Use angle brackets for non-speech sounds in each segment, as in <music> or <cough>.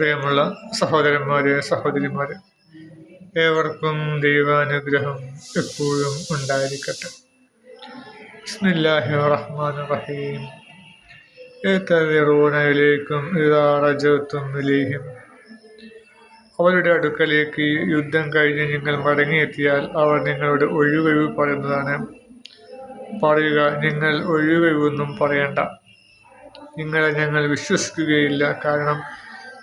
പ്രിയമുള്ള സഹോദരന്മാരെ സഹോദരിമാരെ ഏവർക്കും ദൈവാനുഗ്രഹം എപ്പോഴും ഉണ്ടായിരിക്കട്ടെ. ബിസ്മില്ലാഹി റഹ്മാൻ റഹീം. ഏത്തതിറൂനയിലേക്കും ഇതാറജത്തും ഇലേഹിം. അവരുടെ അടുക്കലേക്ക് യുദ്ധം കഴിഞ്ഞ് നിങ്ങൾ മടങ്ങിയെത്തിയാൽ അവർ നിങ്ങളോട് ഒഴികഴിവ് പറയുന്നതാണ്. പറയുക നിങ്ങൾ ഒഴികഴിവൊന്നും പറയണ്ട. നിങ്ങളെ ഞങ്ങൾ വിശ്വസിക്കുകയില്ല. കാരണം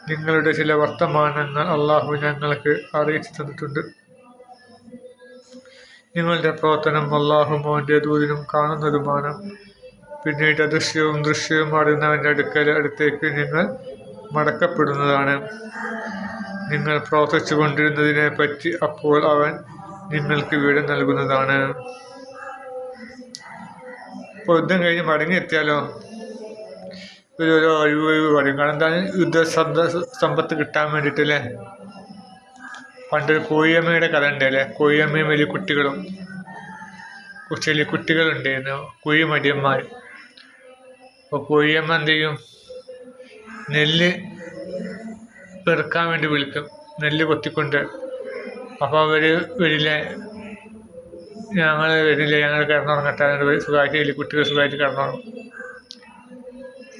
നിങ്ങളുടെ ചില വർത്തമാനങ്ങൾ അള്ളാഹു ഞങ്ങൾക്ക് അറിയിച്ചു തന്നിട്ടുണ്ട്. നിങ്ങളുടെ പ്രവർത്തനം അള്ളാഹു മോന്റെ ദൂരിനും കാണുന്നതുമാണ്. പിന്നീട് അദൃശ്യവും ദൃശ്യവും അറിയുന്നവന്റെ അടുക്കൽ അടുത്തേക്ക് നിങ്ങൾ മടക്കപ്പെടുന്നതാണ്. നിങ്ങൾ പ്രവർത്തിച്ചു കൊണ്ടിരുന്നതിനെ പറ്റി അപ്പോൾ അവൻ നിങ്ങൾക്ക് വീട് നൽകുന്നതാണ്. യുദ്ധം കഴിഞ്ഞ് മടങ്ങിയെത്തിയാലോ? ഒരു ഒരു ഒഴിവ് പറയും. കാരണം എന്താണ് യുദ്ധ സമ്പത്ത് കിട്ടാൻ വേണ്ടിയിട്ടല്ലേ പണ്ട് കോഴിയമ്മയുടെ കഥ ഉണ്ടല്ലേ കോഴിയമ്മയും വലിയ കുട്ടികളും. ചെറിയ കുട്ടികളുണ്ടായിരുന്നു. കുഴി മടിയന്മാർ അപ്പോൾ കോഴിയമ്മ എന്ത് ചെയ്യും? നെല്ല് പെറുക്കാൻ വേണ്ടി വിളിക്കും. നെല്ല് കൊത്തിക്കൊണ്ട്. അപ്പോൾ അവർ വരില്ല? ഞങ്ങൾ വരില്ല? ഞങ്ങൾ കിടന്നുറങ്ങട്ടെ. എന്നിട്ട് സുഖമായിട്ട് കുട്ടികൾ സുഖമായിട്ട് കിടന്നുറങ്ങും.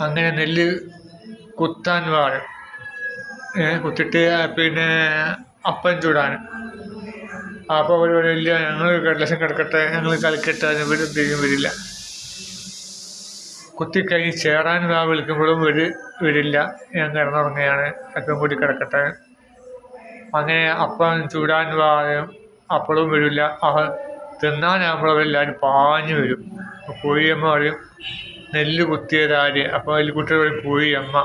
അങ്ങനെ നെല്ല് കുത്താൻ പാടും. കുത്തിട്ട് പിന്നെ അപ്പം ചൂടാൻ. അപ്പോൾ അവർ ഇല്ല ഞങ്ങൾ ലക്ഷം കിടക്കട്ടെ ഞങ്ങൾ കളിക്കട്ടെ അതിന് വരും എന്തെങ്കിലും വരില്ല. കുത്തിക്കഴിഞ്ഞ് ചേറാൻ വാ വിളിക്കുമ്പോഴും ഒരു വരില്ല. ഞാൻ കിടന്നുറങ്ങുകയാണ് അപ്പം കൂടി കിടക്കട്ടെ. അങ്ങനെ അപ്പം ചൂടാൻ വായും അപ്പോഴും വരില്ല. അവ തിന്നാനാകുമ്പോൾ എല്ലാവരും പാഞ്ഞു വരും. കോഴിയമ്മ പറയും നെല്ല് കുത്തിയതാര് അപ്പോൾ അതിൽ കുട്ടികൾ പറയും കോഴിയമ്മ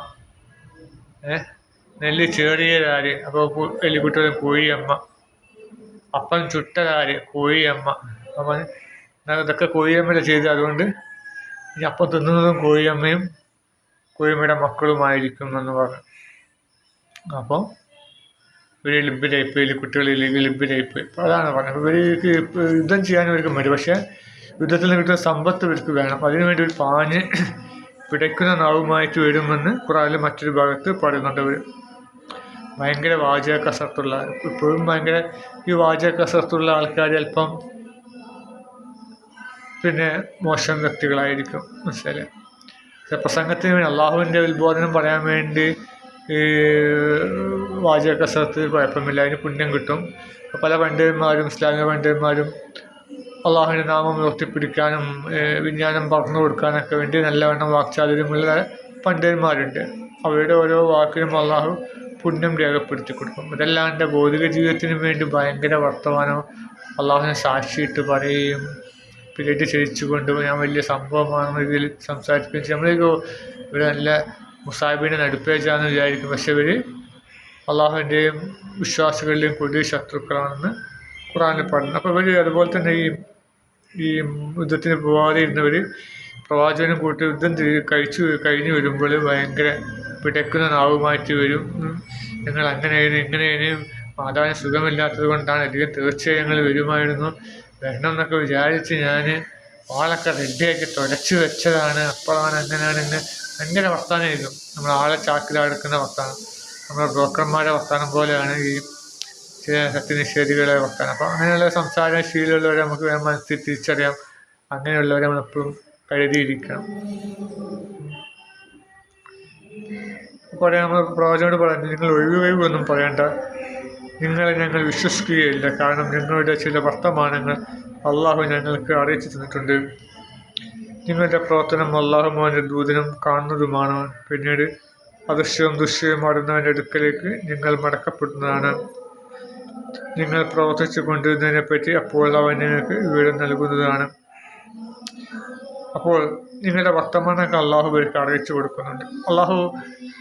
ഏ? നെല്ല് ചേറിയതാര് അപ്പോൾ എല്ലിക്കുട്ടി കോഴിയമ്മ അപ്പം ചുട്ടതാര് കോഴിയമ്മ അപ്പം ഇതൊക്കെ കോഴിയമ്മയുടെ ചെയ്ത് അതുകൊണ്ട് ഇനി അപ്പം തിന്നുന്നതും കോഴിയമ്മയും കോഴിയമ്മയുടെ മക്കളുമായിരിക്കും എന്ന് പറഞ്ഞു. അപ്പോൾ ഇവർ ലിബ് ടൈപ്പ് കുട്ടികളിൽ ലിബ് ടൈപ്പ് അതാണ് പറഞ്ഞത്. ഇവർക്ക് യുദ്ധം ചെയ്യാൻ ഇവർക്ക് മതി പക്ഷേ യുദ്ധത്തിൽ നിന്ന് കിട്ടുന്ന സമ്പത്ത് ഇവർക്ക് വേണം. അതിനുവേണ്ടി ഒരു പാഞ്ഞ് പിടയ്ക്കുന്ന നാവുമായിട്ട് വരുമെന്ന് ഖുറാനിലെ മറ്റൊരു ഭാഗത്ത് പറയുന്നുണ്ട് അവർ ഭയങ്കര വാചക കസർത്തുള്ള ഇപ്പോഴും ഭയങ്കര ഈ വാചക കസർത്തുള്ള ആൾക്കാർ അല്പം പിന്നെ മോശം വ്യക്തികളായിരിക്കും. മനസ്സിലെ പ്രസംഗത്തിന് വേണ്ടി അള്ളാഹുവിന്റെ ഉത്ബോധനം പറയാൻ വേണ്ടി ഈ വാചക കസർത്ത് കുഴപ്പമില്ല. അതിന് പുണ്യം കിട്ടും. പല പണ്ഡിതന്മാരും ഇസ്ലാമിക പണ്ഡിതന്മാരും അള്ളാഹുവിന്റെ നാമം ഉയർത്തിപ്പിടിക്കാനും വിജ്ഞാനം പറഞ്ഞു കൊടുക്കാനൊക്കെ വേണ്ടി നല്ലവണ്ണം വാക്ചാതുര്യമുള്ള പണ്ഡിതന്മാരുണ്ട്. അവരുടെ ഓരോ വാക്കിനും അള്ളാഹു പുണ്യം രേഖപ്പെടുത്തി കൊടുക്കും. ഇതല്ലാണ്ട് ഭൗതിക ജീവിതത്തിനും വേണ്ടി ഭയങ്കര വർത്തമാനം അള്ളാഹുവിനെ സാക്ഷിയിട്ട് പറയുകയും പിന്നീട് ചിരിച്ചുകൊണ്ട് ഞാൻ വലിയ സംഭവമാണെന്ന രീതിയിൽ സംസാരിക്കുകയും ചെയ്യും നമ്മളൊരു ഒരു നല്ല മുസാബിന്റെ നടുപ്പേച്ചാന്ന് വിചാരിക്കും. പക്ഷെ ഇവർ അള്ളാഹുവിന്റെയും വിശ്വാസികളുടെയും കൊടിയ ശത്രുക്കളാണെന്ന് ഖുറാനിൽ പറഞ്ഞു അപ്പോൾ ഇവർ അതുപോലെ തന്നെ ഈ ഈ യുദ്ധത്തിന് പോകാതെ ഇരുന്നവർ പ്രവാചകനും കൂട്ടി യുദ്ധം കഴിച്ചു കഴിഞ്ഞു വരുമ്പോൾ ഭയങ്കര പിടയ്ക്കുന്ന നാവുമാറ്റി വരും. ഞങ്ങൾ അങ്ങനെയാണ് ഇങ്ങനെയാണ് മാതാവിന് സുഖമില്ലാത്തത് കൊണ്ടാണ് അധികം തീർച്ചയായും ഞങ്ങൾ വരുമായിരുന്നു. വരണം എന്നൊക്കെ വിചാരിച്ച് ഞാൻ ആളൊക്കെ റെഡിയാക്കി തുടച്ച് വെച്ചതാണ്. അപ്പോഴാണ് അങ്ങനെയാണ് ഇങ്ങനെ ഭയങ്കര വർത്താനമായിരുന്നു. നമ്മൾ ആളെ ചാക്കിലാടുക്കുന്ന വർത്താനം. നമ്മുടെ ബ്രോക്കർമാരുടെ വർത്താനം പോലെയാണ് ഈ ചില സത്യനിഷേധികളെ വർത്താനം അപ്പോൾ അങ്ങനെയുള്ള സംസാര ശീലമുള്ളവരെ നമുക്ക് മനസ്സിൽ തിരിച്ചറിയാം. അങ്ങനെയുള്ളവരെ നമ്മളെപ്പോഴും കരുതിയിരിക്കണം. കുറേ നമ്മൾ പ്രവചനോട് പറഞ്ഞു നിങ്ങൾ ഒഴിവുകയൊന്നും പറയേണ്ട. നിങ്ങളെ ഞങ്ങൾ വിശ്വസിക്കുകയില്ല. കാരണം നിങ്ങളുടെ ചില വർത്തമാനങ്ങൾ അള്ളാഹു ഞങ്ങൾക്ക് അറിയിച്ചു തന്നിട്ടുണ്ട്. നിങ്ങളുടെ പ്രവർത്തനം അള്ളാഹുമാന്റെ ദൂതനും കാണുന്നതുമാണ്. പിന്നീട് അദൃശ്യവും ദൃശ്യവും അടുന്നവന്റെ അടുക്കലേക്ക് നിങ്ങൾ മടക്കപ്പെടുന്നതാണ്. നിങ്ങൾ പ്രവർത്തിച്ചു കൊണ്ടിരുന്നതിനെപ്പറ്റി അപ്പോൾ അവൻ നിങ്ങൾക്ക് വിവരം നൽകുന്നതാണ്. അപ്പോൾ നിങ്ങളുടെ വർത്തമാനമൊക്കെ അള്ളാഹു ഇവർക്ക് അറിയിച്ചു കൊടുക്കുന്നുണ്ട്. അള്ളാഹു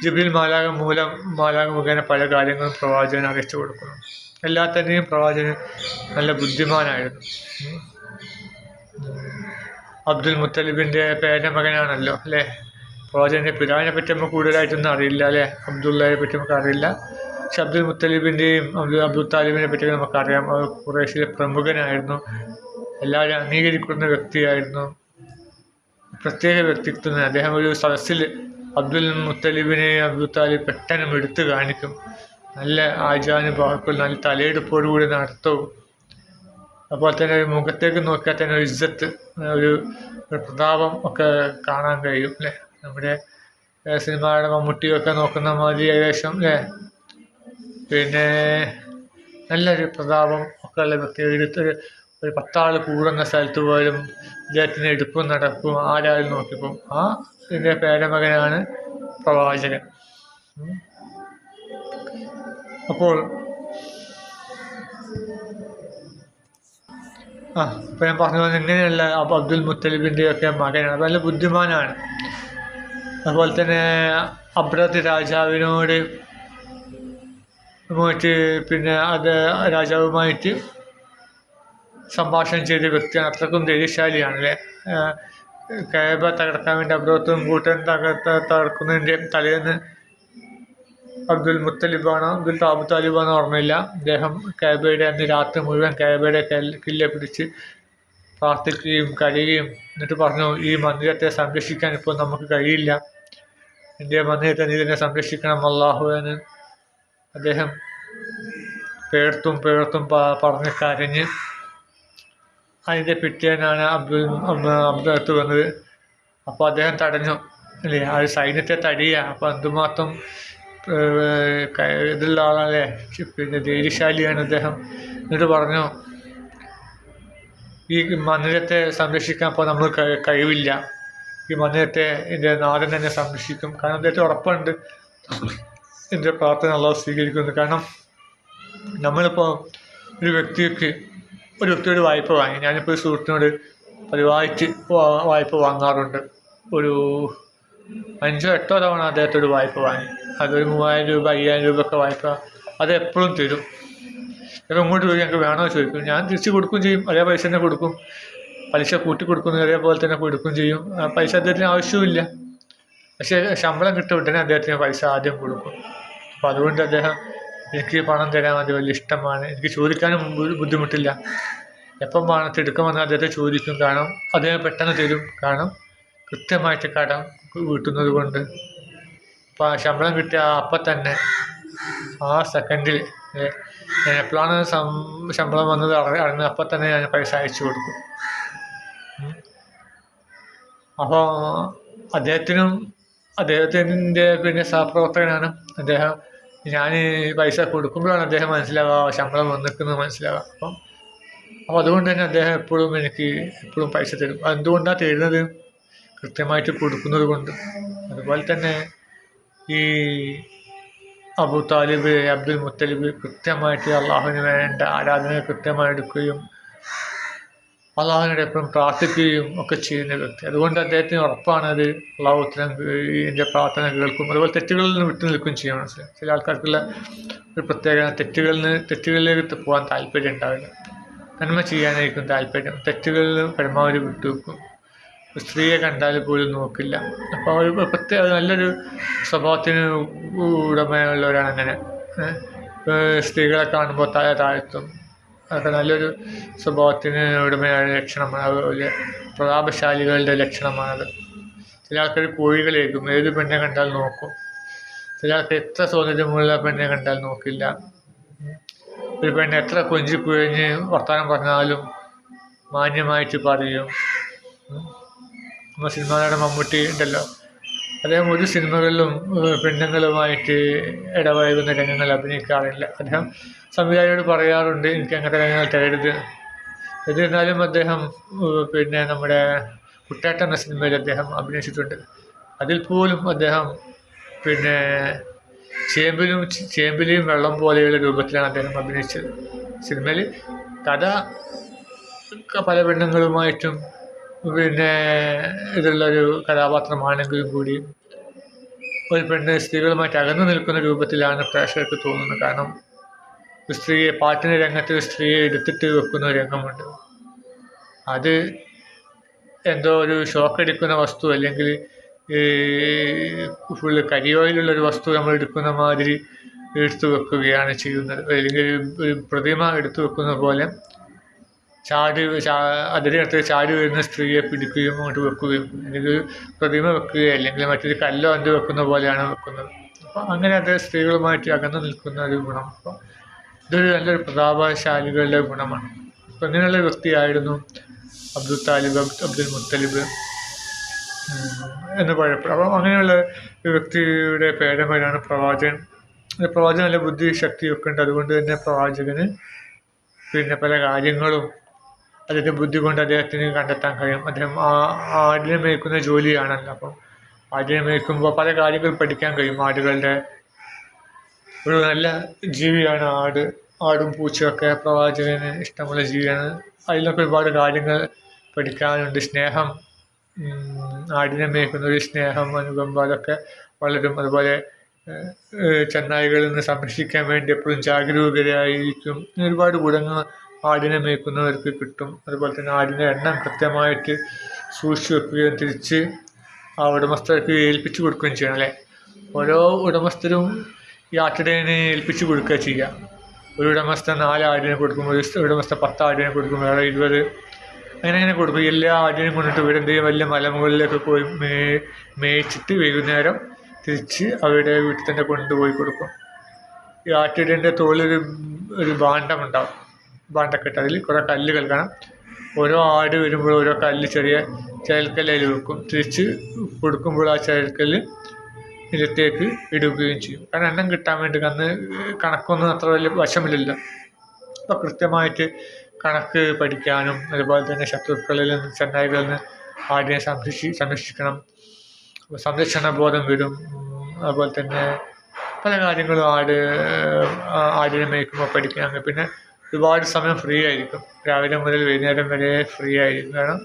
ജിബിൽ മാലാക മൂലം മാലാക മുഖേന പല കാര്യങ്ങളും പ്രവാചകൻ അറിയിച്ചു കൊടുക്കുന്നു എല്ലാത്തിന്റെയും പ്രവാചകൻ നല്ല ബുദ്ധിമാനായിരുന്നു. അബ്ദുൽ മുത്തലിബിന്റെ പേരമകനാണല്ലോ അല്ലേ? പ്രവാചകന്റെ പിതാവിനെ പറ്റി നമുക്ക് കൂടുതലായിട്ടൊന്നും അറിയില്ല അല്ലേ? അബ്ദുള്ളയെ പറ്റി നമുക്ക് അറിയില്ല. അബ്ദുൽ മുത്തലിബിന്റെയും അബ്ദുൽ അബ്ദുൽ താലിബിനെ പറ്റി നമുക്കറിയാം. അവർ കുറേശ്ശിലെ പ്രമുഖനായിരുന്നു. എല്ലാവരും അംഗീകരിക്കുന്ന വ്യക്തിയായിരുന്നു. പ്രത്യേക വ്യക്തിത്വം അദ്ദേഹം ഒരു സദസ്സിൽ അബ്ദുൽ മുത്തലിബിനെ അബ്ദുൽ താലിബ് പെട്ടെന്ന് എടുത്തു കാണിക്കും. നല്ല ആചാനുഭാവത്തിൽ നല്ല തലയെടുപ്പോടുകൂടി നടത്തവും. അതുപോലെ തന്നെ ഒരു മുഖത്തേക്ക് നോക്കിയാൽ തന്നെ ഒരു ഇജ്ജത്ത് ഒരു പ്രതാപം ഒക്കെ കാണാൻ കഴിയും അല്ലേ? നമ്മുടെ സിനിമയുടെ മമ്മൂട്ടിയൊക്കെ നോക്കുന്ന മാതിരി ഏകദേശം അല്ലേ? പിന്നെ നല്ലൊരു പ്രതാപം ഒക്കെ ഉള്ള വ്യക്തി എടുത്ത് ഒരു പത്താൾ കൂടുന്ന സ്ഥലത്ത് പോലും ഇദ്ദേഹത്തിന് എടുപ്പും നടക്കും ആരാലും നോക്കിയപ്പം ആ ഇതിന്റെ പേരമകനാണ് പ്രവാചകൻ. അപ്പോൾ ആ ഇപ്പം ഞാൻ പറഞ്ഞു ഇങ്ങനെയുള്ള അബ് അബ്ദുൽ മുത്തലിബിന്റെ ഒക്കെ മകനാണ്. നല്ല ബുദ്ധിമാനാണ്. അതുപോലെ തന്നെ അബ്രത് രാജാവിനോട് പോയിട്ട് പിന്നെ അത് രാജാവുമായിട്ട് സംഭാഷണം ചെയ്ത വ്യക്തിയാണ്. അത്രക്കും ധൈര്യശാലിയാണ് അല്ലേ? കേബ തകർക്കാൻ വേണ്ടി അബ്രോത്തും കൂട്ടൻ തകർത്ത തകർക്കുന്നതിന്റെ തലേന്ന് അബ്ദുൽ മുത്തലിബാണോ അബ്ദുൽ താബു താലിബാണോ ഓർമ്മയില്ല. അദ്ദേഹം കേബയുടെ അന്ന് രാത്രി മുഴുവൻ കേബയുടെ കില്ല പിടിച്ച് പ്രാർത്ഥിക്കുകയും കരയുകയും എന്നിട്ട് പറഞ്ഞു ഈ മന്ദിരത്തെ സംരക്ഷിക്കാൻ ഇപ്പോൾ നമുക്ക് കഴിയില്ല. എന്റെ മന്ദിരത്തെ നീ തന്നെ സംരക്ഷിക്കണം അള്ളാഹു എന്ന്. അദ്ദേഹം പേർത്തും പേർത്തും പറഞ്ഞ് കരഞ്ഞ് അതിന്റെ പിറ്റേനാണ് അബ്ദുൽ അബ്ദുലത്ത് വന്നത്. അപ്പോൾ അദ്ദേഹം തടഞ്ഞു അല്ലേ? ഒരു സൈന്യത്തെ തടിയുക അപ്പോൾ എന്തുമാത്രം ഇതുള്ള ആളല്ലേ? പിന്നെ ധൈര്യശാലിയാണ് അദ്ദേഹം. എന്നിട്ട് പറഞ്ഞു ഈ മന്ദിരത്തെ സംരക്ഷിക്കാൻ അപ്പോൾ നമ്മൾ കഴി- കഴിവില്ല. ഈ മന്ദിരത്തെ എന്റെ നാടൻ തന്നെ സംരക്ഷിക്കും. കാരണം അദ്ദേഹത്തെ ഉറപ്പുണ്ട്. എന്റെ പ്രാർത്ഥന അള്ളാഹു സ്വീകരിക്കുന്നു കാരണം നമ്മളിപ്പോൾ ഒരു വ്യക്തിക്ക് ഒരു വ്യക്തിയോട് വായ്പ വാങ്ങി. ഞാനിപ്പോൾ ഒരു സുഹൃത്തിനോട് പതിവായിട്ട് വായ്പ വാങ്ങാറുണ്ട്. ഒരു അഞ്ചോ എട്ടോ തവണ അദ്ദേഹത്തോട് വായ്പ വാങ്ങി. അതൊരു മൂവായിരം രൂപ അയ്യായിരം രൂപ ഒക്കെ വായ്പ അത് എപ്പോഴും തരും. ചിലപ്പോൾ ഇങ്ങോട്ട് പോയി ഞങ്ങൾക്ക് വേണോ ചോദിക്കും. ഞാൻ തിരിച്ച് കൊടുക്കുകയും ചെയ്യും. അതേ പൈസ തന്നെ കൊടുക്കും. പലിശ കൂട്ടി കൊടുക്കുന്നു അതേപോലെ തന്നെ കൊടുക്കുകയും ചെയ്യും. പൈസ അദ്ദേഹത്തിന് ആവശ്യവുമില്ല. പക്ഷേ ശമ്പളം കിട്ടിയ ഉടനെ അദ്ദേഹത്തിന് പൈസ ആദ്യം കൊടുക്കും. അപ്പോൾ അതുകൊണ്ട് അദ്ദേഹം എനിക്ക് പണം തരാൻ അത് വലിയ ഇഷ്ടമാണ്. എനിക്ക് ചോദിക്കാനും ബുദ്ധിമുട്ടില്ല. എപ്പം പണത്തെ എടുക്കുമെന്ന് അദ്ദേഹത്തെ ചോദിക്കും. കാരണം അദ്ദേഹം പെട്ടെന്ന് തരും. കാരണം കൃത്യമായിട്ട് കടം വീട്ടുന്നത് കൊണ്ട്. അപ്പോൾ ആ ശമ്പളം കിട്ടിയ അപ്പം തന്നെ ആ സെക്കൻഡിൽ ഞാൻ എപ്പോഴാണ് ശമ്പളം വന്നത് അറി- അറിഞ്ഞത് അപ്പം തന്നെ ഞാൻ പൈസ അയച്ചു കൊടുക്കും അപ്പോൾ അദ്ദേഹത്തിനും അദ്ദേഹത്തിന്റെ പിന്നെ സഹപ്രവർത്തകനാണ് അദ്ദേഹം ഞാൻ പൈസ കൊടുക്കുമ്പോഴാണ് അദ്ദേഹം മനസ്സിലാവുക ശമ്പളം വന്നിരിക്കുന്നത് മനസ്സിലാവുക. അപ്പം അപ്പോൾ അതുകൊണ്ട് തന്നെ അദ്ദേഹം എപ്പോഴും എനിക്ക് എപ്പോഴും പൈസ തരും. എന്തുകൊണ്ടാണ് തരുന്നത്? കൃത്യമായിട്ട് കൊടുക്കുന്നത് കൊണ്ട്. അതുപോലെ തന്നെ ഈ അബു താലിബ് അബ്ദുൽ മുത്തലിബ് കൃത്യമായിട്ട് അള്ളാഹുവിന് വേണ്ട ആരാധന കൃത്യമായി എടുക്കുകയും അള്ളാഹുവിനോട് എപ്പോഴും പ്രാർത്ഥിക്കുകയും ഒക്കെ ചെയ്യുന്ന വ്യക്തി. അതുകൊണ്ട് അദ്ദേഹത്തിന് ഉറപ്പാണ് അത് അള്ളാഹു ഉത്തരം എന്റെ പ്രാർത്ഥന കേൾക്കും. അതുപോലെ തെറ്റുകളിൽ നിന്ന് വിട്ടു നിൽക്കുകയും ചെയ്യാൻ മനസ്സിലായി. ചില ആൾക്കാർക്കുള്ള ഒരു പ്രത്യേക തെറ്റുകളിൽ നിന്ന് തെറ്റുകളിലേക്ക് പോകാൻ താല്പര്യം ഉണ്ടാവില്ല. നന്മ ചെയ്യാനായിരിക്കും താല്പര്യം. തെറ്റുകളിൽ പരമാവധി വിട്ടുവെക്കും സ്ത്രീയെ കണ്ടാൽ പോലും നോക്കില്ല. അപ്പോൾ ഒരു പ്രത്യേക നല്ലൊരു സ്വഭാവത്തിന് ഉടമയുള്ളവരാണ് അങ്ങനെ. സ്ത്രീകളെ കാണുമ്പോൾ തല താഴ്ത്തും. അതൊക്കെ നല്ലൊരു സ്വഭാവത്തിന് ഉടമയായ ലക്ഷണമാണ്. അതുപോലെ പ്രതാപശാലികളുടെ ലക്ഷണമാണത്. ചില ആൾക്കാർ കോഴികളേക്കും ഏത് പെണ്ണെ കണ്ടാൽ നോക്കും. ചില ആൾക്കാർ എത്ര സൗന്ദര്യമുള്ള പെണ്ണെ കണ്ടാൽ നോക്കില്ല. ഒരു പെണ്ണ് എത്ര കൊഞ്ചി കുഴഞ്ഞ് വർത്തമാനം പറഞ്ഞാലും മാന്യമായിട്ട് പറയും. നമ്മൾ സിനിമയുടെ മമ്മൂട്ടി ഉണ്ടല്ലോ. അദ്ദേഹം ഒരു സിനിമകളിലും പെണ്ണുങ്ങളുമായിട്ട് ഇടപഴകുന്ന രംഗങ്ങൾ അഭിനയിക്കാറില്ല. അദ്ദേഹം സംവിധായകരോട് പറയാറുണ്ട് എനിക്ക് അങ്ങനത്തെ രംഗങ്ങൾ തരരുത്. എന്നിരുന്നാലും അദ്ദേഹം പിന്നെ നമ്മുടെ കുട്ടേട്ട എന്ന സിനിമയിൽ അദ്ദേഹം അഭിനയിച്ചിട്ടുണ്ട്. അതിൽ പോലും അദ്ദേഹം പിന്നെ ചേമ്പിലും ചേമ്പിലെയും വെള്ളം പോലെയുള്ള രൂപത്തിലാണ് അദ്ദേഹം അഭിനയിച്ചത്. സിനിമയിൽ കഥ പല പെണ്ണുങ്ങളുമായിട്ടും പിന്നെ ഇതുള്ളൊരു കഥാപാത്രമാണെങ്കിലും കൂടി ഒരു പെണ്ണ് സ്ത്രീകളുമായിട്ട് അകന്നു നിൽക്കുന്ന രൂപത്തിലാണ് പ്രേക്ഷകർക്ക് തോന്നുന്നത്. കാരണം സ്ത്രീയെ പാട്ടിന് രംഗത്ത് സ്ത്രീയെ എടുത്തിട്ട് വെക്കുന്ന രംഗമുണ്ട്. അത് എന്തോ ഒരു ഷോക്ക് ഷോക്കടിക്കുന്ന വസ്തു അല്ലെങ്കിൽ ഫുള്ള് കരിയോയിലുള്ള ഒരു വസ്തു നമ്മൾ എടുക്കുന്ന മാതിരി എടുത്തു വെക്കുകയാണ് ചെയ്യുന്നത്. അല്ലെങ്കിൽ ഒരു പ്രതിമ എടുത്തു വെക്കുന്ന പോലെ ചാടി അതിനടുത്ത് ചാടി വരുന്ന സ്ത്രീയെ പിടിക്കുകയും അങ്ങോട്ട് വെക്കുകയും അല്ലെങ്കിൽ പ്രതിമ വെക്കുകയോ അല്ലെങ്കിൽ മറ്റൊരു കല്ലോ എന്ത് വെക്കുന്ന പോലെയാണ് വെക്കുന്നത്. അപ്പം അങ്ങനെ അത് സ്ത്രീകളുമായിട്ട് അകന്നു നിൽക്കുന്ന ഒരു ഗുണം. അപ്പം ഇതൊരു നല്ലൊരു പ്രതാപശാലികളുടെ ഗുണമാണ്. അപ്പം ഇങ്ങനെയുള്ള വ്യക്തിയായിരുന്നു അബ്ദുൽ താലിബ് അബ്ദുൽ മുത്തലിബ് എന്ന് പറയപ്പെടും. അപ്പം അങ്ങനെയുള്ള വ്യക്തിയുടെ പേരമേലാണ് പ്രവാചകൻ. പ്രവാചകൻ നല്ല ബുദ്ധി ശക്തിയൊക്കെ ഉണ്ട്. അതുകൊണ്ട് തന്നെ പ്രവാചകന് പിന്നെ പല കാര്യങ്ങളും അദ്ദേഹത്തെ ബുദ്ധി കൊണ്ട് അദ്ദേഹത്തിന് കണ്ടെത്താൻ കഴിയും. അദ്ദേഹം ആ ആടിനെ മേയ്ക്കുന്ന ജോലിയാണല്ലോ. അപ്പം ആടിനെ മേയ്ക്കുമ്പോൾ പല കാര്യങ്ങൾ പഠിക്കാൻ കഴിയും. ആടുകളുടെ ഒരു നല്ല ജീവിയാണ് ആട്. ആടും പൂച്ചയൊക്കെ പ്രവാചകന് ഇഷ്ടമുള്ള ജീവിയാണ്. അതിലൊക്കെ ഒരുപാട് കാര്യങ്ങൾ പഠിക്കാനുണ്ട്. സ്നേഹം ആടിനെ മേയ്ക്കുന്ന ഒരു സ്നേഹം അനുകമ്പ അതൊക്കെ വളരും. അതുപോലെ ഏഹ്, നിന്ന് സംരക്ഷിക്കാൻ വേണ്ടി എപ്പോഴും ജാഗരൂകരായിരിക്കും ഒരുപാട് ഗുണങ്ങൾ ആടിനെ മേയ്ക്കുന്നവർക്ക് കിട്ടും. അതുപോലെ തന്നെ ആടിന്റെ എണ്ണം കൃത്യമായിട്ട് സൂക്ഷിച്ചു വെക്കുകയും തിരിച്ച് ആ ഉടമസ്ഥർക്ക് ഏൽപ്പിച്ചു കൊടുക്കുകയും ചെയ്യണം അല്ലേ? ഓരോ ഉടമസ്ഥരും ഈ ആട്ടിടേനെ ഏൽപ്പിച്ചു കൊടുക്കുക ചെയ്യുക. ഒരു ഉടമസ്ഥ നാല് ആടിനെ കൊടുക്കും ഒരു ഉടമസ്ഥ പത്ത് ആടിനെ കൊടുക്കും വേറെ ഇരുപത് അങ്ങനെ അങ്ങനെ കൊടുക്കും. എല്ലാ ആടിനെയും കൊണ്ടിട്ട് ഇവരെന്ത് ചെയ്യും? വലിയ മലമുകളിലൊക്കെ പോയി മേ മേയിച്ചിട്ട് വൈകുന്നേരം തിരിച്ച് അവരുടെ വീട്ടിൽ തന്നെ കൊണ്ടുപോയി കൊടുക്കും. ഈ ആട്ടിടേന്റെ തോളിൽ ഒരു ഭാണ്ഡമുണ്ടാവും ഭാണ്ഡക്കെട്ട് അതിൽ കുറേ കല്ലുകൾ കാണാം ഓരോ ആട് വരുമ്പോൾ ഓരോ കല്ല് ചെറിയ ചേൽക്കല്ലിൽ വെക്കും. തിരിച്ച് കൊടുക്കുമ്പോൾ ആ ചേൽക്കല്ല് നിലത്തേക്ക് ഇടുകയും ചെയ്യും. കാരണം എണ്ണം കിട്ടാൻ വേണ്ടി അന്ന് കണക്കൊന്നും അത്ര വലിയ വശമില്ലല്ലോ. അപ്പോൾ കൃത്യമായിട്ട് കണക്ക് പഠിക്കാനും അതുപോലെ തന്നെ ശത്രുക്കളിൽ നിന്ന് ചെന്നായികളിൽ നിന്ന് ആടിനെ സംരക്ഷി സംരക്ഷിക്കണം. സംരക്ഷണ ബോധം വരും. അതുപോലെ തന്നെ പല കാര്യങ്ങളും ആട് ആടിനെ മേയ്ക്കുമ്പോൾ പഠിക്കാൻ. പിന്നെ ഒരുപാട് സമയം ഫ്രീ ആയിരിക്കും. രാവിലെ മുതൽ വൈകുന്നേരം വരെ ഫ്രീ ആയിരിക്കും. കാരണം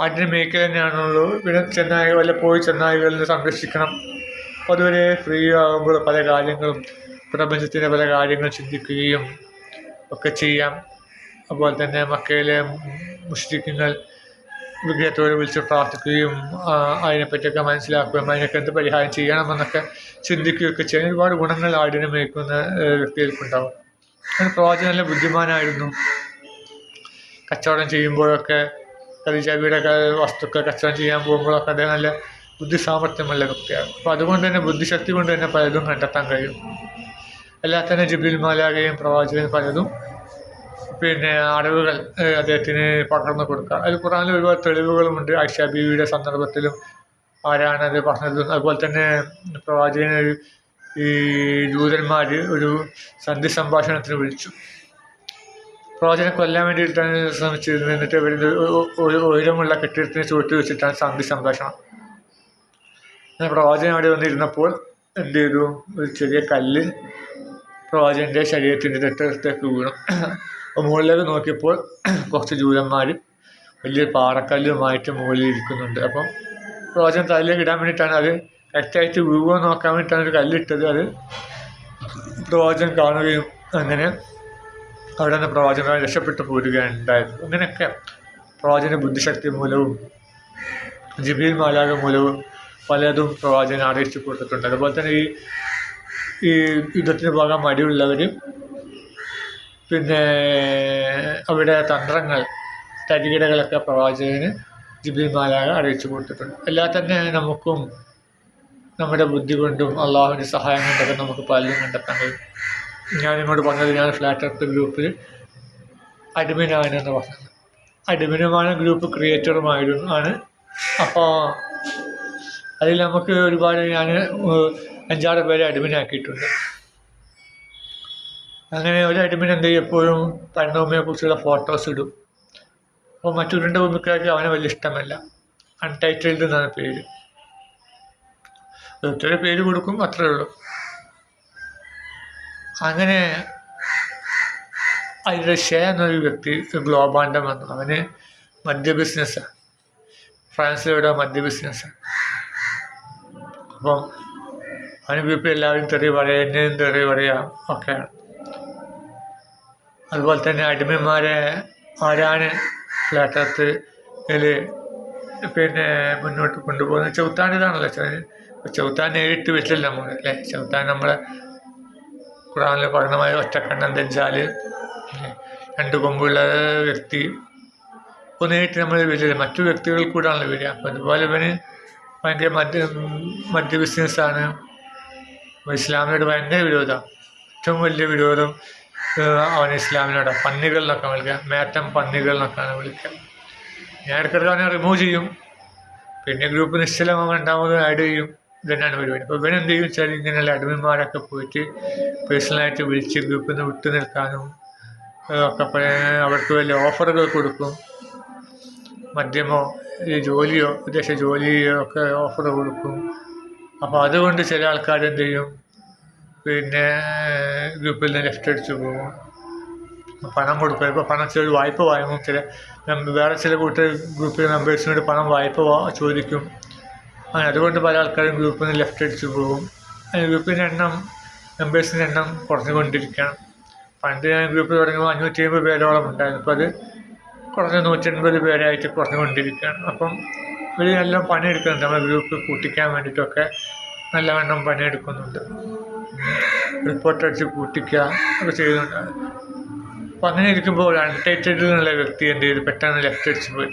ആറ്റിന് മേയ്ക്കൽ തന്നെയാണുള്ളൂ പിന്നെ ചെന്നായ വല്ലപ്പോയി ചെന്നായകളിൽ സംരക്ഷിക്കണം. അതുവരെ ഫ്രീ ആകുമ്പോൾ പല കാര്യങ്ങളും പ്രപഞ്ചത്തിന്റെ പല കാര്യങ്ങൾ ചിന്തിക്കുകയും ഒക്കെ ചെയ്യാം. അതുപോലെ തന്നെ മക്കയിലെ മുഷ്ടിക്കുന്ന വിഗ്രഹത്തോട് വിളിച്ച് പ്രാർത്ഥിക്കുകയും അതിനെപ്പറ്റിയൊക്കെ മനസ്സിലാക്കുകയും അതിനൊക്കെ എന്ത് പരിഹാരം ചെയ്യണമെന്നൊക്കെ ചിന്തിക്കുകയൊക്കെ ചെയ്യാൻ ഒരുപാട് ഗുണങ്ങൾ ആടിനെ മേയ്ക്കുന്ന ഏഹ്, വ്യക്തികൾക്കുണ്ടാവും. പ്രവാചകൻ നല്ല ബുദ്ധിമാനായിരുന്നു. കച്ചവടം ചെയ്യുമ്പോഴൊക്കെ ഖദീജാബിയുടെ വസ്തുക്കൾ കച്ചവടം ചെയ്യാൻ പോകുമ്പോഴൊക്കെ അദ്ദേഹം നല്ല ബുദ്ധി സാമർത്ഥ്യമുള്ള വ്യക്തിയാണ്. അപ്പോൾ അതുകൊണ്ട് തന്നെ ബുദ്ധിശക്തി കൊണ്ട് തന്നെ പലതും കണ്ടെത്താൻ കഴിയും. എല്ലാ തന്നെ ജിബിൽ മാലാകയും പ്രവാചകൻ പലതും പിന്നെ അറിവുകൾ അദ്ദേഹത്തിന് പകർന്നു കൊടുക്കുക അതിൽ ഖുറാനിൽ ഒരുപാട് തെളിവുകളുമുണ്ട്. ആയിഷ ബീവിയുടെ സന്ദർഭത്തിലും ആരാണത് പറഞ്ഞതും? അതുപോലെ തന്നെ പ്രവാചകന് ഈ ദൂതന്മാർ ഒരു സന്ധി സംഭാഷണത്തിന് വിളിച്ചു. പ്രവാചകനെ കൊല്ലാൻ വേണ്ടിയിട്ടാണ് ശ്രമിച്ചിരുന്നത്. എന്നിട്ട് വരുന്ന ഉയരമുള്ള കെട്ടിടത്തിന് ചുവട്ട് വെച്ചിട്ടാണ് സന്ധി സംഭാഷണം. അങ്ങനെ പ്രവാചകൻ അവിടെ വന്നിരുന്നപ്പോൾ എന്ത് ചെയ്തു? ഒരു ചെറിയ കല്ല് പ്രവാചകന്റെ ശരീരത്തിന്റെ തൊട്ടടുത്തേക്ക് വീണു. മുകളിലേക്ക് നോക്കിയപ്പോൾ കുറച്ച് ജൂതന്മാർ വലിയ പാറക്കല്ലുമായിട്ട് മുകളിൽ ഇരിക്കുന്നുണ്ട്. അപ്പം പ്രവാചകൻ തലയിലേക്ക് ഇടാൻ വേണ്ടിയിട്ടാണ് അത് കറക്റ്റായിട്ട് വീഴുമോ നോക്കാൻ വേണ്ടിയിട്ടാണ് ഒരു കല്ലിട്ടത്. അത് പ്രവാചകൻ കാണുകയും അങ്ങനെ അവിടെ നിന്ന് പ്രവാചകൻ രക്ഷപ്പെട്ടു ഉണ്ടായത് അങ്ങനെയൊക്കെ പ്രവാചകന്റെ ബുദ്ധിശക്തി മൂലവും ജിബീൽ മാലാക മൂലവും പലതും പ്രവാചകൻ അറിയിച്ചു കൊടുത്തിട്ടുണ്ട്. അതുപോലെ തന്നെ ഈ ഈ യുദ്ധത്തിന് പോകാൻ മടിയുള്ളവർ പിന്നെ അവിടെ തന്ത്രങ്ങൾ തരികിടകളൊക്കെ പ്രവാചകന് ജിബിൽ മാലാക അറിയിച്ചു കൊടുത്തിട്ടുണ്ട്. എല്ലാ തന്നെ നമുക്കും നമ്മുടെ ബുദ്ധി കൊണ്ടും അള്ളാഹുവിന്റെ സഹായം കൊണ്ടൊക്കെ നമുക്ക് പലതും കണ്ടെത്താൻ കഴിയും. ഞാൻ നിങ്ങളോട് പറഞ്ഞത് ഞാൻ ഫ്ലാറ്റ് എർത്ത് ഗ്രൂപ്പിൽ അഡ്മിനാണെന്ന് പറഞ്ഞത് അഡ്മിനുമാണ് ഗ്രൂപ്പ് ക്രിയേറ്ററുമായിരുന്നു ആണ്. അപ്പോൾ അതിൽ നമുക്ക് ഒരുപാട് ഞാൻ അഞ്ചാറ് പേരെ അഡ്മിനാക്കിയിട്ടുണ്ട് അങ്ങനെ ഒരു അഡ്മിൻ എന്ത് എപ്പോഴും പരന്തോമിയെ കുറിച്ചുള്ള ഫോട്ടോസ് ഇടും. അപ്പോൾ മറ്റു രണ്ട് ഭൂമിക്കാർക്ക് അവനെ വലിയ ഇഷ്ടമല്ല. അൺടൈറ്റിൽഡ് എന്നാണ് പേര്. ഒത്തിരി പേര് കൊടുക്കും അത്രേ ഉള്ളൂ. അങ്ങനെ അതിന്റെ ഷേ എന്നൊരു വ്യക്തി ഗ്ലോബാന്റെ വന്നു. അവന് മദ്യ ബിസിനസ്സാണ് ഫ്രാൻസിലൂടെ മദ്യ ബിസിനസ്സാണ് അപ്പം അവന് ഗ്രൂപ്പിൽ എല്ലാവരും തെറി പറയുക എന്നെയും തെറി പറയുക ഒക്കെയാണ്. അതുപോലെ തന്നെ അടിമന്മാരെ ആരാണ് ഫ്ലാറ്റത്ത് പിന്നെ മുന്നോട്ട് കൊണ്ടുപോകുന്നത്. ചവിത്താൻ ഇതാണല്ലോ. ചവിത്താൻ നേരിട്ട് വെച്ചല്ല നമ്മൾ അല്ലേ? ചവിത്താൻ നമ്മളെ ഖുറാനിൽ പഠനമായ ഒറ്റക്കണ്ണൻ ധരിച്ചാൽ രണ്ട് കൊമ്പുള്ള വ്യക്തി ഇപ്പോൾ നേരിട്ട് നമ്മൾ വരില്ല മറ്റു വ്യക്തികൾ കൂടാണല്ലോ വരിക. അപ്പം അതുപോലെ ഇവന് ഭയങ്കര മദ്യ മദ്യ ബിസിനസ്സാണ്. ഇസ്ലാമിനോട് ഭയങ്കര വിരോധമാണ് ഏറ്റവും വലിയ വിരോധം അവൻ ഇസ്ലാമിനോടാണ് പന്നികൾ വിളിക്കുക. മേറ്റം പന്നികൾ വിളിക്കുക. ഇടയ്ക്കിടയ്ക്ക് അവനെ റിമൂവ് ചെയ്യും. പിന്നെ ഗ്രൂപ്പ് നിശ്ചലം രണ്ടാമത് ആഡ് ചെയ്യും. ഇതന്നെയാണ് പരിപാടി. അപ്പോൾ ഇവൻ എന്ത് ചെയ്യും വെച്ചാൽ ഇങ്ങനെയുള്ള അഡ്മിന്മാരൊക്കെ പോയിട്ട് പേഴ്സണലായിട്ട് വിളിച്ച് ഗ്രൂപ്പിൽ നിന്ന് വിട്ടു നിൽക്കാനും ഒക്കെ അവർക്ക് വലിയ ഓഫറുകൾ കൊടുക്കും. മദ്യമോ ഈ ജോലിയോ വിദേശ ജോലിയോ ഒക്കെ ഓഫർ കൊടുക്കും. അപ്പോൾ അതുകൊണ്ട് ചില ആൾക്കാർ എന്ത് ചെയ്യും? പിന്നെ ഗ്രൂപ്പിൽ നിന്ന് ലെഫ്റ്റ് അടിച്ചു പോകും. പണം കൊടുക്കുക. ഇപ്പോൾ പണം ചില വായ്പ വാങ്ങും. ചില വേറെ ചില കൂട്ടർ ഗ്രൂപ്പിലെ മെമ്പേഴ്സിനോട് പണം വായ്പ ചോദിക്കും. അങ്ങനെ അതുകൊണ്ട് പല ആൾക്കാരും ഗ്രൂപ്പിൽ നിന്ന് ലെഫ്റ്റ് അടിച്ച് പോകും. ഗ്രൂപ്പിന്റെ എണ്ണം മെമ്പേഴ്സിന്റെ എണ്ണം കുറഞ്ഞുകൊണ്ടിരിക്കുകയാണ്. പണ്ട് ഞാൻ ഗ്രൂപ്പ് തുടങ്ങുമ്പോൾ അഞ്ഞൂറ്റി അമ്പത് പേരോളം ഉണ്ടായിരുന്നു. അപ്പോൾ അത് കുറഞ്ഞ നൂറ്റൻപത് പേരായിട്ട് കുറഞ്ഞുകൊണ്ടിരിക്കുകയാണ്. അപ്പം ഇവർ നല്ല പണിയെടുക്കുന്നുണ്ട്. നമ്മുടെ ഗ്രൂപ്പ് കൂട്ടിക്കാൻ വേണ്ടിയിട്ടൊക്കെ നല്ലവണ്ണം പണിയെടുക്കുന്നുണ്ട്. റിപ്പോർട്ട് അടിച്ച് കൂട്ടിക്കുക ഒക്കെ ചെയ്യുന്നുണ്ട്. അപ്പം അങ്ങനെ ഇരിക്കുമ്പോൾ അൺടൈറ്റഡ് എന്നുള്ള വ്യക്തി എന്റെ ഒരു പെട്ടെന്ന് ലെഫ്റ്റ് അടിച്ച് പോയി.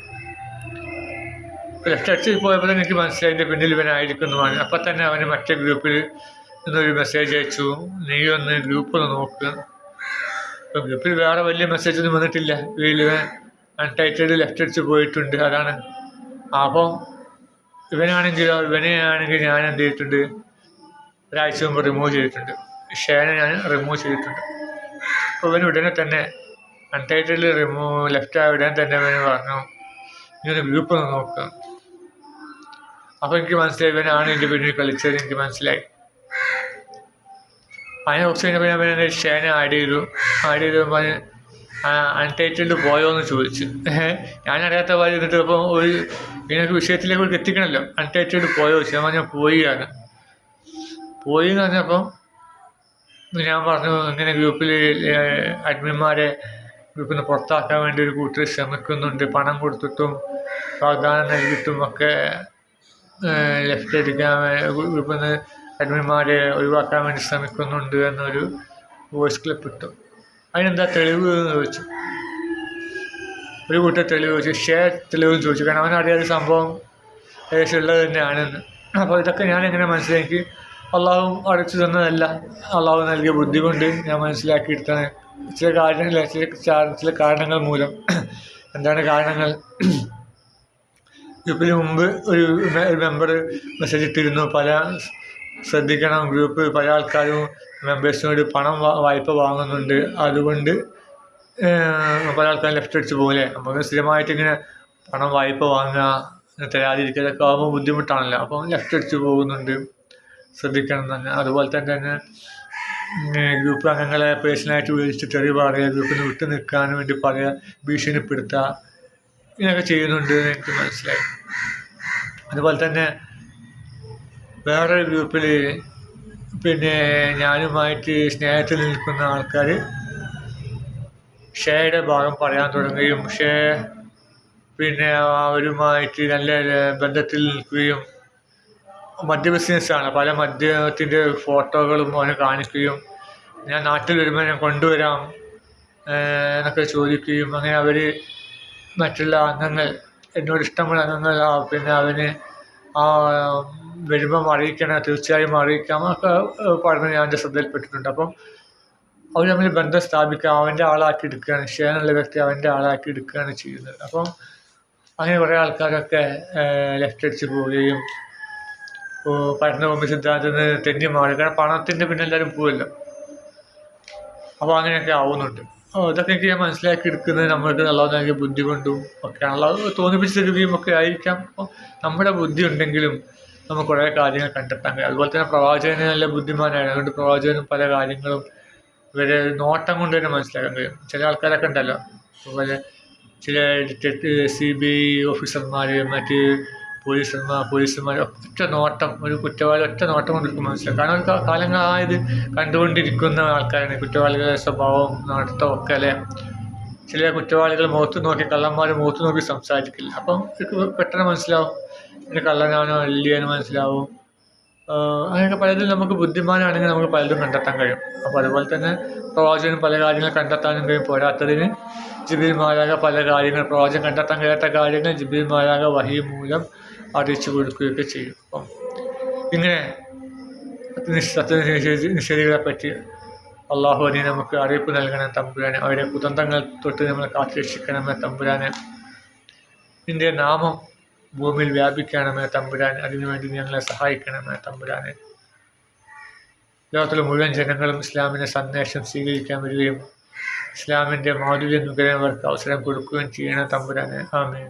ലെഫ്റ്റ് അടിച്ച് പോയപ്പോൾ എനിക്ക് മനസ്സിലായി എന്റെ പിന്നിൽ ഇവനായിരിക്കുന്നതാണ് അപ്പം തന്നെ അവന് മറ്റേ ഗ്രൂപ്പിൽ നിന്നൊരു മെസ്സേജ് അയച്ചു. നീ ഒന്ന് ഗ്രൂപ്പ് ഒന്ന് നോക്കുക അപ്പം ഗ്രൂപ്പിൽ വേറെ വലിയ മെസ്സേജ് ഒന്നും വന്നിട്ടില്ല. ഇവൻ അൺടൈറ്റഡ് ലെഫ്റ്റ് അടിച്ച് പോയിട്ടുണ്ട്. അതാണ്. അപ്പം ഇവനാണെങ്കിലോ ഇവനെ ആണെങ്കിൽ ഞാൻ എന്ത് ചെയ്തിട്ടുണ്ട്? ഒരാഴ്ച മുമ്പ് റിമൂവ് ചെയ്തിട്ടുണ്ട്. ഷേനെ ഞാൻ റിമൂവ് ചെയ്തിട്ടുണ്ട്. അപ്പോൾ ഇവൻ ഉടനെ തന്നെ അൺടൈറ്റിൽ റിമൂവ് ലെഫ്റ്റ് ആയ ഉടനെ തന്നെ ഇവന് പറഞ്ഞു ഇങ്ങനെ ഗ്രൂപ്പ് ഒന്ന് നോക്കുക അപ്പോൾ എനിക്ക് മനസ്സിലായി ഇവനാണ് എന്റെ പിന്നിൽ കളിച്ചത് എനിക്ക് മനസ്സിലായി. അതിനെ കുറച്ച് കഴിഞ്ഞപ്പോൾ ഞാൻ പിന്നെ ഷേനെ ആഡ് ചെയ്തു. ആഡ് ചെയ്തപ്പോൾ അൺടൈറ്റിൽഡ് പോയോ എന്ന് ചോദിച്ചു. ഞാൻ അറിയാത്ത പോലെ ഇരുന്നിട്ട് അപ്പോൾ ഒരു ഇങ്ങനൊരു വിഷയത്തിലേക്ക് എത്തിക്കണമല്ലോ അൺടൈറ്റിൽഡ് പോയോ? ചോദിച്ചു ഞാൻ പോയിയാണ് പോയി എന്ന് പറഞ്ഞപ്പം ഞാൻ പറഞ്ഞു ഇങ്ങനെ ഗ്രൂപ്പിൽ അഡ്മിന്മാരെ ഗ്രൂപ്പിൽ നിന്ന് പുറത്താക്കാൻ വേണ്ടി ഒരു കൂട്ടർ ശ്രമിക്കുന്നുണ്ട്. പണം കൊടുത്തിട്ടും വാഗ്ദാനം നൽകിയിട്ടും ഒക്കെ ലെഫ്റ്റ് അടിക്കാൻ ഗ്രൂപ്പിൽ നിന്ന് അഡ്മിന്മാരെ ഒഴിവാക്കാൻ വേണ്ടി ശ്രമിക്കുന്നുണ്ട് എന്നൊരു വോയിസ് ക്ലിപ്പ് ഇട്ടു. അതിനെന്താ തെളിവ് എന്ന് ചോദിച്ചു. ഒരു കൂട്ടർ തെളിവ് ചോദിച്ചു. ഷെയർ തെളിവ് ചോദിച്ചു. കാരണം അവനറിയാതെ സംഭവം ഏകദേശം ഉള്ളത് തന്നെയാണെന്ന്. അപ്പോൾ ഇതൊക്കെ ഞാൻ എങ്ങനെ മനസ്സിലാക്കി അള്ളാഹു അടച്ചു തന്നതല്ല. അള്ളാഹു നൽകിയ ബുദ്ധി കൊണ്ട് ഞാൻ മനസ്സിലാക്കിയെടുത്താണ് ചില കാര്യങ്ങൾ ചില ചില കാരണങ്ങൾ മൂലം. <clears throat> എന്താണ് കാരണങ്ങൾ? <clears throat> ഗ്രൂപ്പിന് മുമ്പ് ഒരു മെമ്പർ മെസ്സേജ് ഇട്ടിരുന്നു. പല ശ്രദ്ധിക്കണം ഗ്രൂപ്പ് പല ആൾക്കാരും മെമ്പേഴ്സിനോട് പണം വായ്പ വാങ്ങുന്നുണ്ട്. അതുകൊണ്ട് പല ആൾക്കാരും ലെഫ്റ്റ് അടിച്ച് പോലെ നമുക്ക് സ്ഥിരമായിട്ട് ഇങ്ങനെ പണം വായ്പ വാങ്ങുക തരാതിരിക്കുക അതൊക്കെ ആകുമ്പോൾ ബുദ്ധിമുട്ടാണല്ലോ. അപ്പം ലെഫ്റ്റ് അടിച്ച് പോകുന്നുണ്ട്. ശ്രദ്ധിക്കണം തന്നെ അതുപോലെ തന്നെ ഗ്രൂപ്പ് അംഗങ്ങളെ പേഴ്സണലായിട്ട് വിളിച്ച് തെറി പറയുക ഗ്രൂപ്പിൽ നിന്ന് വിട്ടു നിൽക്കാൻ വേണ്ടി പറയുക ഭീഷണിപ്പെടുത്തുക ഇങ്ങനെയൊക്കെ ചെയ്യുന്നുണ്ട് എന്ന് എനിക്ക് മനസ്സിലായി. അതുപോലെ തന്നെ വേറെ ഗ്രൂപ്പിൽ പിന്നെ ഞാനുമായിട്ട് സ്നേഹത്തിൽ നിൽക്കുന്ന ആൾക്കാർ ഷേയുടെ ഭാഗം പറയാൻ തുടങ്ങുകയും ഷേ പിന്നെ അവരുമായിട്ട് നല്ല ബന്ധത്തിൽ നിൽക്കുകയും മദ്യ ബിസിനസ്സാണ്. പല മദ്യത്തിന്റെ ഫോട്ടോകളും അവനെ കാണിക്കുകയും ഞാൻ നാട്ടിൽ വരുമ്പോൾ ഞാൻ കൊണ്ടുവരാം എന്നൊക്കെ ചോദിക്കുകയും അങ്ങനെ അവർ മറ്റുള്ള അംഗങ്ങൾ എന്നോട് ഇഷ്ടമുള്ള അംഗങ്ങൾ പിന്നെ അവന് ആ വരുമ്പം അറിയിക്കണം തീർച്ചയായും അറിയിക്കാം ഒക്കെ പറഞ്ഞ് ഞാൻ എന്റെ ശ്രദ്ധയിൽപ്പെട്ടിട്ടുണ്ട്. അപ്പം അവർ തമ്മിൽ ബന്ധം സ്ഥാപിക്കുക അവന്റെ ആളാക്കി എടുക്കുകയാണ് ഷെയറുള്ള വ്യക്തി അവന്റെ ആളാക്കി എടുക്കുകയാണ് ചെയ്യുന്നത്. അപ്പം അങ്ങനെ കുറേ ആൾക്കാരൊക്കെ ലെഫ്റ്റ് അടിച്ച് പോവുകയും പഠന ഭൂമി സിദ്ധാന്തത്തിന് തെന്നി മാറി. കാരണം പണത്തിന്റെ പിന്നെ എല്ലാവരും പോവല്ലോ. അപ്പോൾ അങ്ങനെയൊക്കെ ആവുന്നുണ്ട്. ഇതൊക്കെ എനിക്ക് ഞാൻ മനസ്സിലാക്കി എടുക്കുന്നത് നമ്മൾക്ക് നല്ല നൽകിയ ബുദ്ധി കൊണ്ടും ഒക്കെ അല്ലാതെ തോന്നിപ്പിച്ച് തരികയും ഒക്കെ ആയിരിക്കാം. അപ്പോൾ നമ്മുടെ ബുദ്ധി ഉണ്ടെങ്കിലും നമുക്ക് കുറേ കാര്യങ്ങൾ കണ്ടെത്താൻ കഴിയും. അതുപോലെ തന്നെ പ്രവാചകന് നല്ല ബുദ്ധിമാനാണ്. അതുകൊണ്ട് പ്രവാചകനും പല കാര്യങ്ങളും ഇവരെ നോട്ടം കൊണ്ട് തന്നെ മനസ്സിലാക്കാൻ കഴിയും. ചില ആൾക്കാരൊക്കെ ഉണ്ടല്ലോ. അതുപോലെ ചില സി ബി ഐ ഓഫീസർമാർ മറ്റ് പോലീസന്മാർ പോലീസുമാർ ഒറ്റ നോട്ടം ഒരു കുറ്റവാളി ഒറ്റ നോട്ടം കൊണ്ടിരിക്കും മനസ്സിലാക്കും കാരണം കാലങ്ങളായത് കണ്ടുകൊണ്ടിരിക്കുന്ന ആൾക്കാരാണ്. കുറ്റവാളികളുടെ സ്വഭാവം നടത്തം ഒക്കെ അല്ലേ? ചില കുറ്റവാളികൾ മുഖത്ത് നോക്കി കള്ളന്മാർ മുഖത്ത് നോക്കി സംസാരിക്കില്ല. അപ്പം പെട്ടെന്ന് മനസ്സിലാവും. ഇത് കള്ളനാണോ അല്ലയോ മനസ്സിലാവും. അങ്ങനെയൊക്കെ പലതും നമുക്ക് ബുദ്ധിമാനാണെങ്കിൽ നമുക്ക് പലതും കണ്ടെത്താൻ കഴിയും. അപ്പോൾ അതുപോലെ തന്നെ പ്രവാചകനും പല കാര്യങ്ങൾ കണ്ടെത്താനും കഴിയും. പോരാത്തതിന് ജിബിൽ മാലാക പല കാര്യങ്ങൾ പ്രവാചകൻ കണ്ടെത്താൻ കഴിയാത്ത കാര്യങ്ങൾ ജിബിൽ മാലാക വഹി മൂലം അറിയിച്ചു കൊടുക്കുകയൊക്കെ ചെയ്യും. അപ്പം ഇങ്ങനെ നിഷേധികളെ പറ്റി അള്ളാഹു അനി നമുക്ക് അറിയിപ്പ് നൽകണം. തമ്പുരാനെ അവരെ കുതന്ത്രങ്ങൾ തൊട്ട് നമ്മളെ കാത്തുരക്ഷിക്കണമേ തമ്പുരാനെ. നിന്റെ നാമം ഭൂമിയിൽ വ്യാപിക്കണമേ തമ്പുരാൻ അതിനുവേണ്ടി ഞങ്ങളെ സഹായിക്കണമേ തമ്പുരാനെ. ലോകത്തിലെ മുഴുവൻ ജനങ്ങളും ഇസ്ലാമിന്റെ സന്ദേശം സ്വീകരിക്കാൻ വരികയും ഇസ്ലാമിന്റെ മാധുര്യം അവർക്ക് അവസരം കൊടുക്കുകയും ചെയ്യണം തമ്പുരാനെ. ആമേ